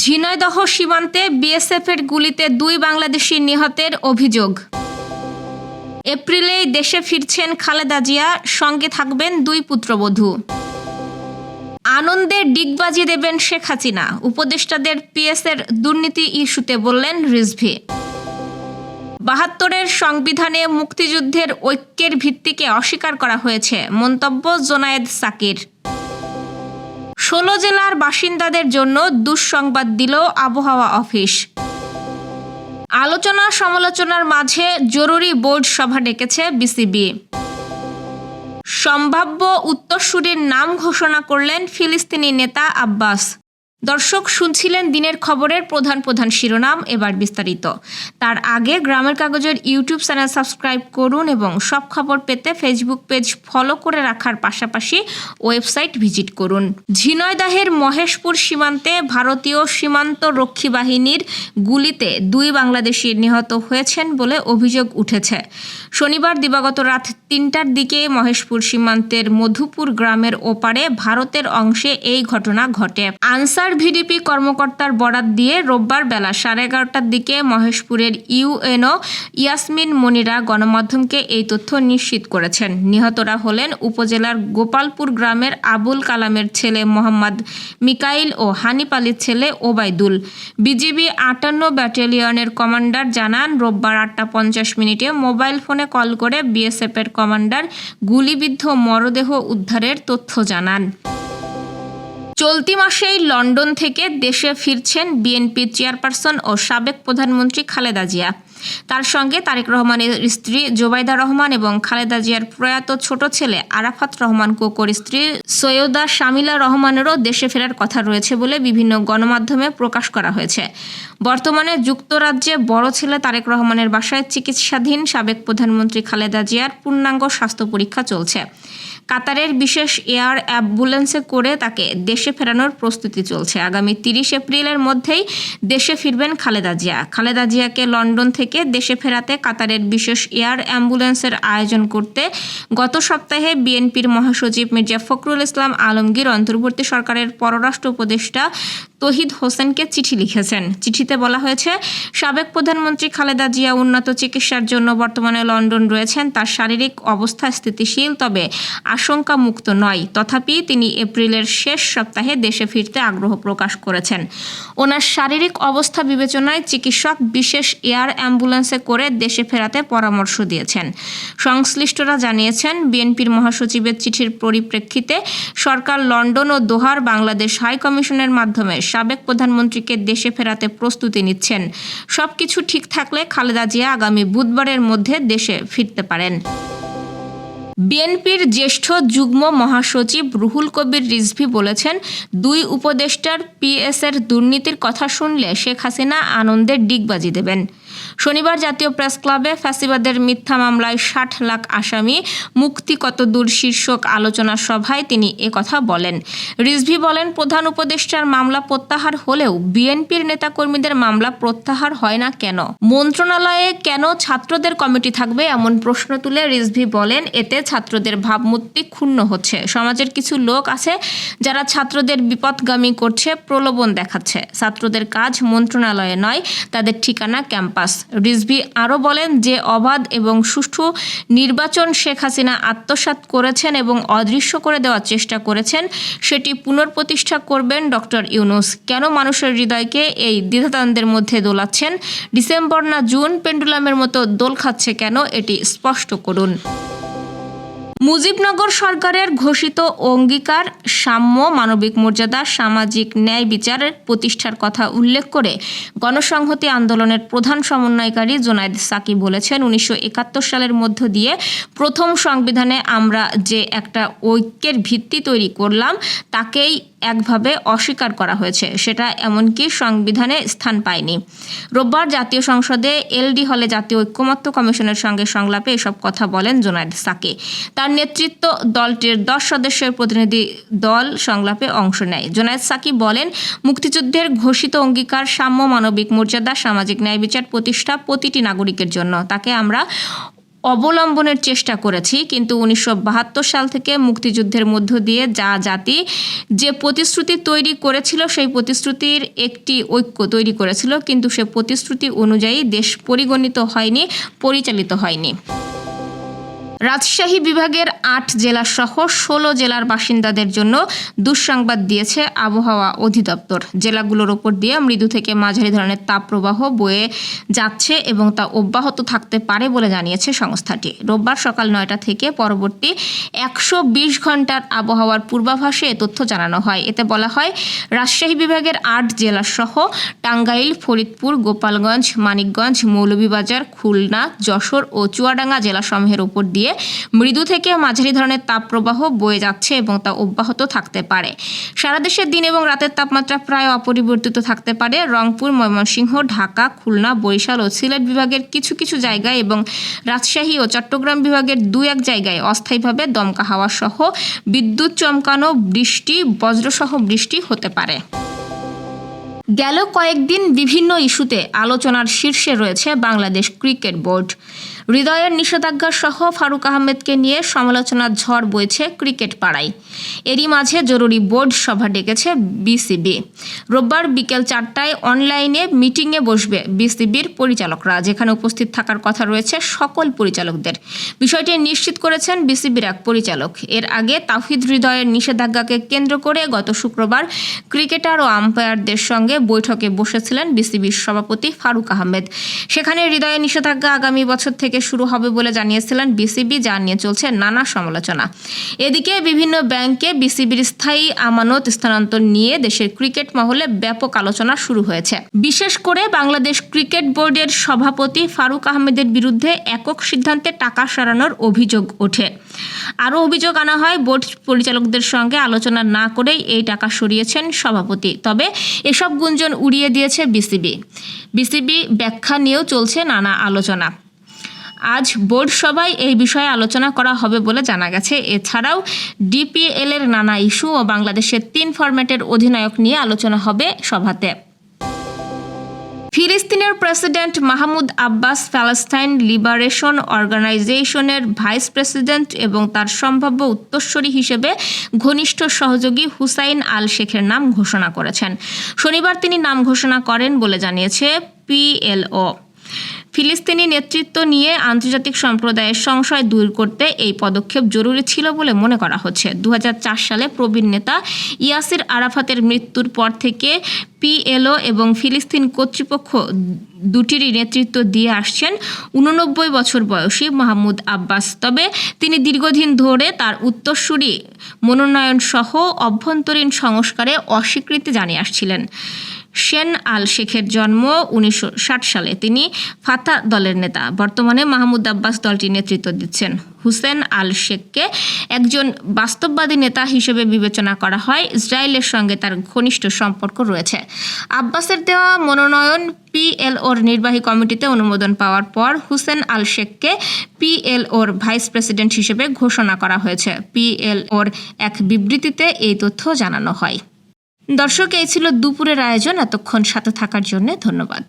ঝিনাইদহ সীমান্তে বিএসএফের গুলিতে দুই বাংলাদেশি নিহতের অভিযোগ। এপ্রিলেই দেশে ফিরছেন খালেদা জিয়া, সঙ্গে থাকবেন দুই পুত্রবধূ। আনন্দে ডিগবাজি দেবেন শেখ হাসিনা, উপদেষ্টাদের পিএসের দুর্নীতি ইস্যুতে বললেন রিজভি। বাহাত্তরের সংবিধানে মুক্তিযুদ্ধের ঐক্যের ভিত্তিকে অস্বীকার করা হয়েছে, মন্তব্য জোনায়েদ সাকির। ষোলো জেলার বাসিন্দাদের জন্য দুঃসংবাদ দিল আবহাওয়া অফিস। আলোচনা সমালোচনার মাঝে জরুরি বোর্ড সভা ডেকেছে বিসিবি। সম্ভাব্য উত্তরসূরির নাম ঘোষণা করলেন ফিলিস্তিনি নেতা আব্বাস। দর্শক শুনছিলেন দিনের খবরের প্রধান প্রধান শিরোনাম এবার বিস্তারিত। তার আগে গ্রামের কাগজের ইউটিউব চ্যানেল সাবস্ক্রাইব করুন এবং সব খবর পেতে ফেসবুক পেজ ফলো করে রাখার পাশাপাশি ওয়েবসাইট ভিজিট করুন। ঝিনয়দাহের মহেশপুর সীমান্তে ভারতীয় সীমান্ত রক্ষী বাহিনীর গুলিতে দুই বাংলাদেশি নিহত হয়েছেন বলে অভিযোগ উঠেছে। শনিবার দিবাগত রাত তিনটার দিকে মহেশপুর সীমান্তের মধুপুর গ্রামের ওপারে ভারতের অংশে এই ঘটনা ঘটে। আনসার ভিডিপি কর্মকর্তার বরাত দিয়ে রোববার বেলা সাড়ে এগারোটার দিকে মহেশপুরের ইউএনও ইয়াসমিন মনিরা গণমাধ্যমকে এই তথ্য নিশ্চিত করেছেন। নিহতরা হলেন উপজেলার গোপালপুর গ্রামের আবুল কালামের ছেলে মোহাম্মদ মিকাইল ও হানিফ আলীর ছেলে ওবায়দুল। বিজিবি আটান্ন ব্যাটালিয়নের কমান্ডার জানান, রোববার আটটা পঞ্চাশ মিনিটে মোবাইল ফোনে কল করে বিএসএফের কমান্ডার গুলিবিদ্ধ মরদেহ উদ্ধারের তথ্য জানান। চলতি মাসেই লন্ডন থেকে দেশে ফিরছেন বিএনপির চেয়ারপারসন ও সাবেক প্রধানমন্ত্রী খালেদা জিয়া। তার সঙ্গে তারেক রহমানের স্ত্রী জোবাইদা রহমান এবং খালেদা জিয়ার প্রয়াত ছোট ছেলে আরাফাত রহমান কোকর স্ত্রী সৈয়দা শামিলা রহমানেরও দেশে ফেরার কথা রয়েছে বলে বিভিন্ন গণমাধ্যমে প্রকাশ করা হয়েছে। বর্তমানে যুক্তরাজ্যে বড় ছেলে তারেক রহমানের বাসায় চিকিৎসাধীন সাবেক প্রধানমন্ত্রী খালেদা জিয়ার পূর্ণাঙ্গ স্বাস্থ্য পরীক্ষা চলছে। কাতারের বিশেষ এয়ার অ্যাম্বুলেন্সে করে তাকে দেশে ফেরানোর প্রস্তুতি চলছে। আগামী তিরিশ এপ্রিলের মধ্যেই দেশে ফিরবেন খালেদা জিয়া। খালেদা জিয়াকে লন্ডন থেকে দেশে ফেরাতে কাতারের বিশেষ এয়ার অ্যাম্বুলেন্সের আয়োজন করতে গত সপ্তাহে বিএনপির মহাসচিব মির্জা ফখরুল ইসলাম আলমগীর অন্তর্বর্তী সরকারের পররাষ্ট্র উপদেষ্টা তহিদ হোসেনকে চিঠি লিখেছেন। চিঠিতে বলা হয়েছে, সাবেক প্রধানমন্ত্রী খালেদা জিয়া উন্নত চিকিৎসার জন্য বর্তমানে লন্ডন রয়েছেন। তার শারীরিক অবস্থা স্থিতিশীল, তবে আশঙ্কা মুক্ত নয়। তথাপি তিনি এপ্রিলের শেষ সপ্তাহে দেশে ফিরতে আগ্রহ প্রকাশ করেছেন। ওনার শারীরিক অবস্থা বিবেচনায় চিকিৎসক বিশেষ এয়ার অ্যাম্বুলেন্সে করে দেশে ফেরাতে পরামর্শ দিয়েছেন। সংশ্লিষ্টরা জানিয়েছেন, বিএনপির মহাসচিবের চিঠির পরিপ্রেক্ষিতে সরকার লন্ডন ও দোহার বাংলাদেশ হাই কমিশনের মাধ্যমে সাবেক প্রধানমন্ত্রীকে দেশে ফেরাতে প্রস্তুতি নিচ্ছেন। সবকিছু ঠিক থাকলে খালেদা জিয়া আগামী বুধবারের মধ্যে দেশে ফিরতে পারেন। বিএনপির জ্যেষ্ঠ যুগ্ম মহাসচিব রুহুল কবির রিজভি বলেছেন, দুই উপদেষ্টার পিএসের দুর্নীতির কথা শুনলে শেখ হাসিনা আনন্দের ডিগবাজি দেবেন। শনিবার জাতীয় প্রেস ক্লাবে ফ্যাসিবাদের মিথ্যা মামলায় ষাট লাখ আসামি, মুক্তি কত দূর শীর্ষক আলোচনা সভায় তিনি কথা বলেন। রিজভি বলেন, প্রধান উপদেষ্টার মামলা প্রত্যাহার হলেও বিএনপির নেতাকর্মীদের মামলা প্রত্যাহার হয় না কেন? মন্ত্রণালয়ে কেন ছাত্রদের কমিটি থাকবে এমন প্রশ্ন তুলে রিজভি বলেন, এতে ছাত্রদের ভাবমূর্তি ক্ষুণ্ণ হচ্ছে। সমাজের কিছু লোক আছে যারা ছাত্রদের বিপদগামী করছে, প্রলোভন দেখাচ্ছে। ছাত্রদের কাজ মন্ত্রণালয়ে নয়, তাদের ঠিকানা ক্যাম্পাস। রিজভি আরও বলেন যে অবাধ এবং সুষ্ঠু নির্বাচন শেখ হাসিনা আত্মসাত করেছেন এবং অদৃশ্য করে দেওয়ার চেষ্টা করেছেন, সেটি পুনঃপ্রতিষ্ঠা করবেন ডক্টর ইউনুস। কেন মানুষের হৃদয়কে এই দ্বিধাদ্বন্দ্বের মধ্যে দোলাচ্ছেন? ডিসেম্বর না জুন? পেন্ডুলামের মতো দোল খাচ্ছে কেন? এটি স্পষ্ট করুন। মুজিবনগর সরকারের ঘোষিত অঙ্গীকার, সাম্য, মানবিক মর্যাদা, সামাজিক ন্যায় বিচারের প্রতিষ্ঠার কথা উল্লেখ করে গণসংহতি আন্দোলনের প্রধান সমন্বয়কারী জোনায়দ সাকি বলেছেন, উনিশশো একাত্তর সালের মধ্য দিয়ে প্রথম সংবিধানে আমরা যে একটা ঐক্যের ভিত্তি তৈরি করলাম, তাকেই একভাবে অস্বীকার করা হয়েছে। সেটা এমনকি সংবিধানে স্থান পায়নি। রোববার জাতীয় সংসদে এলডি হলে জাতীয় ঐক্যমত্য কমিশনের সঙ্গে সংলাপে এসব কথা বলেন জোনায়েদ সাকি। তার নেতৃত্ব দলটির দশ সদস্যের প্রতিনিধি দল সংলাপে অংশ নেয়। জোনায়েদ সাকি বলেন, মুক্তিযুদ্ধের ঘোষিত অঙ্গীকার সাম্য মানবিক মর্যাদা, সামাজিক ন্যায় বিচার প্রতিষ্ঠা প্রতিটি নাগরিকের জন্য। তাকে আমরা অবলম্বনের চেষ্টা করেছি, কিন্তু উনিশশো বাহাত্তর সাল থেকে মুক্তিযুদ্ধের মধ্য দিয়ে যা জাতি যে প্রতিশ্রুতি তৈরি করেছিল, সেই প্রতিশ্রুতির একটি ঐক্য তৈরি করেছিল, কিন্তু সে প্রতিশ্রুতি অনুযায়ী দেশ পরিগণিত হয়নি, পরিচালিত হয়নি। রাজশাহী বিভাগের আট জেলা সহ ষোলো জেলার বাসিন্দাদের জন্য দুঃসংবাদ দিয়েছে আবহাওয়া অধিদপ্তর। জেলাগুলোর ওপর দিয়ে মৃদু থেকে মাঝারি ধরনের তাপপ্রবাহ বয়ে যাচ্ছে এবং তা অব্যাহত থাকতে পারে বলে জানিয়েছে সংস্থাটি। রোববার সকাল নয়টা থেকে পরবর্তী একশো বিশ ঘণ্টার আবহাওয়ার পূর্বাভাসে এ তথ্য জানানো হয়। এতে বলা হয়, রাজশাহী বিভাগের আট জেলা সহ টাঙ্গাইল, ফরিদপুর, গোপালগঞ্জ, মানিকগঞ্জ, মৌলভীবাজার, খুলনা, যশোর ও চুয়াডাঙ্গা জেলাসমূহের উপর দিয়ে মৃদু থেকে মাঝারি ধরনের তাপপ্রবাহ বয়ে যাচ্ছে এবং তা অব্যাহত থাকতে পারে। সারা দেশের দিন এবং রাতের তাপমাত্রা প্রায় অপরিবর্তিত থাকতে পারে। রংপুর, ময়মনসিংহ, ঢাকা, খুলনা, বরিশাল ও সিলেট বিভাগের কিছু কিছু জায়গায় এবং রাজশাহী ও চট্টগ্রাম বিভাগের দু এক জায়গায় অস্থায়ীভাবে দমকা হাওয়া সহ বিদ্যুৎ চমকানো বৃষ্টি, বজ্রসহ বৃষ্টি হতে পারে। গেল কয়েকদিন বিভিন্ন ইস্যুতে আলোচনার শীর্ষে রয়েছে বাংলাদেশ ক্রিকেট বোর্ড। হৃদয়ের নিষেধাজ্ঞা সহ ফারুক আহমেদকে নিয়ে সমালোচনার ঝড় বইছে ক্রিকেট পাড়ায়। এরই মাঝে জরুরি বোর্ড সভা ডেকেছে বিসিবি। রোববার বিকেল চারটায় অনলাইনে মিটিংয়ে বসবে বিসিবির পরিচালকরা, যেখানে উপস্থিত থাকার কথা রয়েছে সকল পরিচালকদের। বিষয়টি নিশ্চিত করেছেন বিসিবির এক পরিচালক। এর আগে তাহিদ হৃদয়ের নিষেধাজ্ঞাকে কেন্দ্র করে গত শুক্রবার ক্রিকেটার ও আম্পায়ারদের সঙ্গে বৈঠকে বসেছিলেন বিসিবির সভাপতি ফারুক আহমেদ। সেখানে হৃদয়ের নিষেধাজ্ঞা আগামী বছর থেকে শুরু হবে বলে জানিয়েছিলেন বিসিবি যা নিয়ে চলছে নানা সমালোচনা। এদিকে বিভিন্ন ব্যাংকে বিসিবির স্থায়ী আমানত স্থানান্তর নিয়ে দেশের ক্রিকেট মহলে ব্যাপক আলোচনা শুরু হয়েছে। বিশেষ করে বাংলাদেশ ক্রিকেট বোর্ডের সভাপতি ফারুক আহমেদের বিরুদ্ধে একক সিদ্ধান্তে টাকা সরানোর অভিযোগ ওঠে। আরও অভিযোগ আনা হয়, বোর্ড পরিচালকদের সঙ্গে আলোচনা না করেই এই টাকা সরিয়েছেন সভাপতি। তবে এসব গুঞ্জন উড়িয়ে দিয়েছে বিসিবি বিসিবি ব্যাখ্যা নিয়েও চলছে নানা আলোচনা। আজ বোর্ড সভায় এই বিষয়ে আলোচনা করা হবে বলে জানা গেছে। এছাড়াও ডিপিএল এর নানা ইস্যু ও বাংলাদেশের তিন ফরম্যাটের অধিনায়ক নিয়ে আলোচনা হবে সভাতে। ফিলিস্তিনের president Mahmoud Abbas Palestine Liberation অর্গানাইজেশনের ভাইস প্রেসিডেন্ট এবং তার সম্ভাব্য উত্তরসূরি হিসেবে ঘনিষ্ঠ সহযোগী হুসাইন আল শেখের নাম ঘোষণা করেছেন। শনিবার তিনি নাম ঘোষণা করেন বলে জানিয়েছে পিএলও ফিলিস্তিনি নেতৃত্ব নিয়ে আন্তর্জাতিক সম্প্রদায়ের সংশয় দূর করতে এই পদক্ষেপ জরুরি ছিল বলে মনে করা হচ্ছে। দু হাজার চার সালে প্রবীণ নেতা ইয়াসির আরাফাতের মৃত্যুর পর থেকে পিএলও এবং ফিলিস্তিন কর্তৃপক্ষ দুটিরই নেতৃত্ব দিয়ে আসছেন। উননব্বই বছর বয়সী মাহমুদ আব্বাস। তবে তিনি দীর্ঘদিন ধরে তার উত্তরসূরি মনোনয়ন সহ অভ্যন্তরীণ সংস্কারে অস্বীকৃতি জানিয়ে আসছিলেন। শেন আল শেখের জন্ম উনিশশো ষাট সালে। তিনি ফাতা দলের নেতা। বর্তমানে মাহমুদ আব্বাস দলটি নেতৃত্ব দিচ্ছেন। হুসেন আল শেখকে একজন বাস্তববাদী নেতা হিসেবে বিবেচনা করা হয়। ইসরায়েলের সঙ্গে তার ঘনিষ্ঠ সম্পর্ক রয়েছে। আব্বাসের দেওয়া মনোনয়ন পিএলওর নির্বাহী কমিটিতে অনুমোদন পাওয়ার পর হুসেন আল শেখকে পিএলওর ভাইস প্রেসিডেন্ট হিসেবে ঘোষণা করা হয়েছে। পিএলওর এক বিবৃতিতে এই তথ্য জানানো হয়। দর্শক এই ছিল দুপুরের আয়োজন। এতক্ষণ সাথে থাকার জন্য ধন্যবাদ।